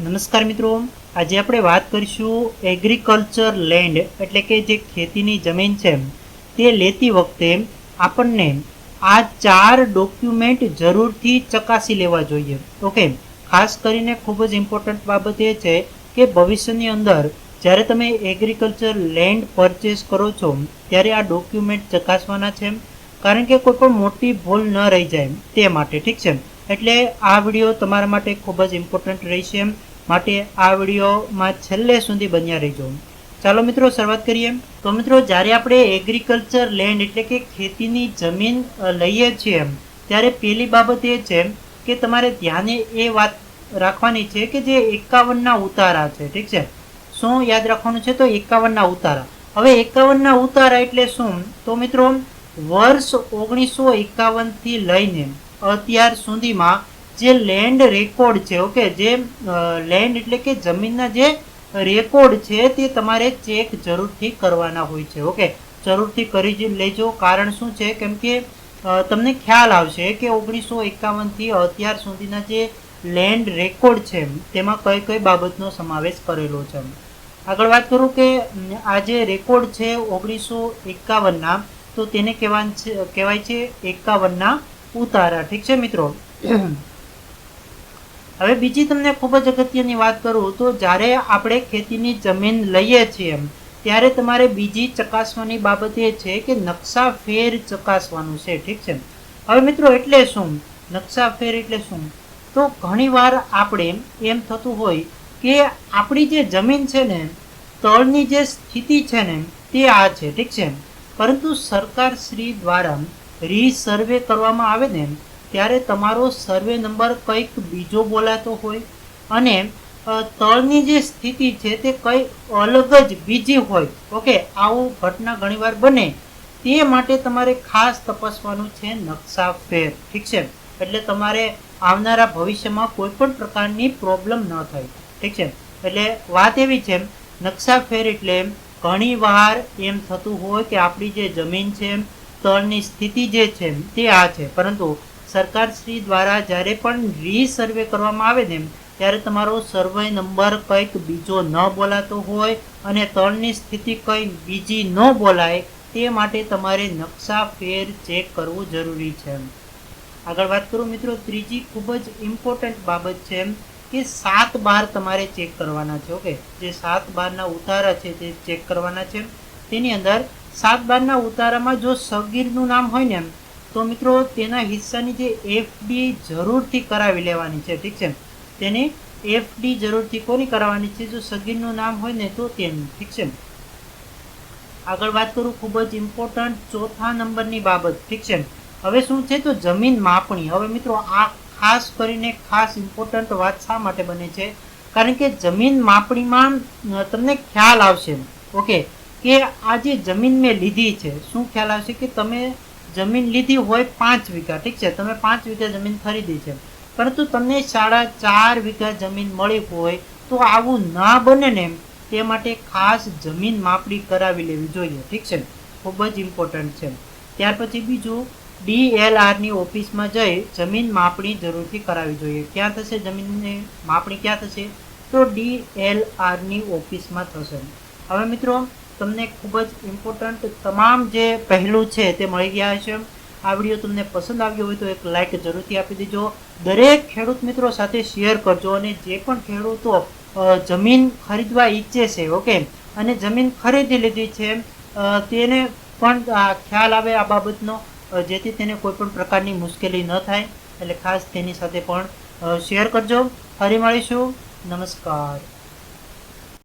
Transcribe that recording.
નમસ્કાર મિત્રો. આજે આપણે વાત કરીશું એગ્રીકલ્ચર લેન્ડ એટલે કે જે ખેતીની જમીન છે, તે લેતી વખતે આપણને આ ચાર ડોક્યુમેન્ટ જરૂરથી ચકાસી લેવા જોઈએ. ઓકે? ખાસ કરીને ખૂબ જ ઇમ્પોર્ટન્ટ બાબત એ છે કે ભવિષ્યની અંદર જ્યારે તમે એગ્રીકલ્ચર લેન્ડ પરચેસ કરો છો, ત્યારે આ ડોક્યુમેન્ટ ચકાસવાના છે. કારણ કે કોઈ પણ મોટી ભૂલ ન રહી જાય તે માટે, ઠીક છે? એટલે આ વીડિયો તમારા માટે ખૂબ જ ઇમ્પોર્ટન્ટ રહેશે. માટે આ વિડીયોમાં છેલ્લે સુધી બન્યા રહેજો. ચાલો મિત્રો, શરૂઆત કરીએ. તો મિત્રો, જ્યારે આપણે એગ્રીકલ્ચર લેન્ડ એટલે કે ખેતીની જમીન લઈએ છીએ, ત્યારે પહેલી બાબત એ છે કે તમારે ધ્યાને એ વાત રાખવાની છે કે જે એકાવનના ઉતારા છે, ઠીક છે? શું યાદ રાખવાનું છે? તો એકાવનના ઉતારા. હવે એકાવનના ઉતારા એટલે શું? તો મિત્રો, વર્ષ ઓગણીસો એકાવનથી લઈને અત્યાર સુધીમાં જે લેન્ડ રેકોર્ડ છે ઓકે જે લેન્ડ એટલે કે જમીનના જે રેકોર્ડ છે, તે તમારે ચેક જરૂરથી કરવાના હોય છે ઓકે જરૂરથી કરી લેજો. કારણ શું છે? કેમ કે તમને ખ્યાલ આવશે કે ઓગણીસો એકાવનથી અત્યાર સુધીના જે લેન્ડ રેકોર્ડ છે, તેમાં કઈ કઈ બાબતનો સમાવેશ કરેલો છે. આગળ વાત કરું કે આ જે રેકોર્ડ છે ઓગણીસો એકાવનના, તો તેને કહેવાય છે એકાવનના ઉતારા. ઠીક છે મિત્રો? હવે બીજી તમને ખૂબ જ અગત્યની વાત કરું તો જ્યારે આપણે ખેતીની જમીન લઈએ છીએ, ત્યારે તમારે બીજી ચકાસવાની બાબત એ છે કે નકશા ફેર ચકાસવાનું છે, ઠીક છે? હવે મિત્રો એટલે શું? નકશા ફેર એટલે શું? તો ઘણીવાર આપણે એમ થતું હોય કે આપણી જે જમીન છે ને, તળની જે સ્થિતિ છે ને, તે આ છે, ઠીક છે? પરંતુ સરકાર શ્રી દ્વારા રીસર્વે કરવામાં આવે ને ત્યારે તમારો સર્વે નંબર કંઈક બીજો બોલાતો હોય અને તળની જે સ્થિતિ છે તે કંઈ અલગ જ બીજી હોય, ઓકે, આવું ઘટના ઘણીવાર બને. તે માટે તમારે ખાસ તપાસવાનું છે નકશા ફેર ઠીક છે? એટલે તમારે આવનારા ભવિષ્યમાં કોઈ પણ પ્રકારની પ્રોબ્લેમ ન થાય, ઠીક છે? એટલે વાત એવી છે નકશા ફેર એટલે ઘણી વાર એમ થતું હોય કે આપણી જે જમીન છે, તળની સ્થિતિ જે છે, તે આ છે. પરંતુ સરકારશ્રી દ્વારા જ્યારે પણ રીસર્વે કરવામાં આવે ને ત્યારે તમારો સર્વે નંબર કંઈક બીજો ન બોલાતો હોય અને તળની સ્થિતિ કંઈ બીજી ન બોલાય, તે માટે તમારે નકશા ફેર ચેક કરવું જરૂરી છે આગળ વાત કરું મિત્રો, ત્રીજી ખૂબ જ ઇમ્પોર્ટન્ટ બાબત છે કે સાત બાર તમારે ચેક કરવાના છે, ઓકે? જે સાત બારના ઉતારા છે તે ચેક કરવાના છે તેની અંદર સાત બારના ઉતારામાં જો સગીરનું નામ હોય ને તો મિત્રો, તેના હિસ્સાની જે એફડી જરૂરથી કરાવી લેવાની છે, ઠીક છે? તેની એફડી જરૂરથી કોની કરાવવાની છે? જો સગીરનું નામ હોય ને, તો તેની, ઠીક છે? આગળ વાત કરું, ખૂબ જ ઇમ્પોર્ટન્ટ ચોથા નંબરની બાબત, ઠીક છે? હવે શું છે? તો જમીન માપણી. હવે મિત્રો, આ ખાસ કરીને ખાસ ઇમ્પોર્ટન્ટ વાત શા માટે બને છે? કારણ કે જમીન માપણીમાં તમને ખ્યાલ આવશે. ઓકે? કે આ જે જમીન મેં લીધી છે, શું ખ્યાલ આવશે? કે તમે જમીન લીધી હોય પાંચ વીઘા, ઠીક છે? તમે પાંચ વીઘા જમીન ખરીદી છે. પરંતુ તમને સાડા ચાર વીઘા જમીન મળી હોય તો આવું ના બને ને તે માટે ખાસ જમીન માપણી કરાવી લેવી જોઈએ, ઠીક છે? ખૂબ જ ઇમ્પોર્ટન્ટ છે. ત્યાર પછી બીજું ડીએલઆરની ઓફિસમાં જઈ જમીન માપણી જરૂરથી કરાવવી જોઈએ. ક્યાં થશે જમીનની માપણી? ક્યાં થશે? તો ડીએલઆરની ઓફિસમાં થશે. હવે મિત્રો તમને ખૂબ જ ઇમ્પોર્ટન્ટ તમામ જે પહેલું છે તે મળી ગયા છે. આ વીડિયો તમને પસંદ આવ્યો હોય તો એક લાઇક જરૂરથી આપી દેજો. દરેક ખેડૂત મિત્રો સાથે શેર કરજો અને જે પણ ખેડૂતો જમીન ખરીદવા ઈચ્છે છે ઓકે અને જમીન ખરીદી લીધી છે તેને પણ ખ્યાલ આવે આ બાબતનો જેથી તેને કોઈ પણ પ્રકારની મુશ્કેલી ન થાય. એટલે ખાસ તેની સાથે પણ શેર કરજો. ફરી મળીશું. નમસ્કાર.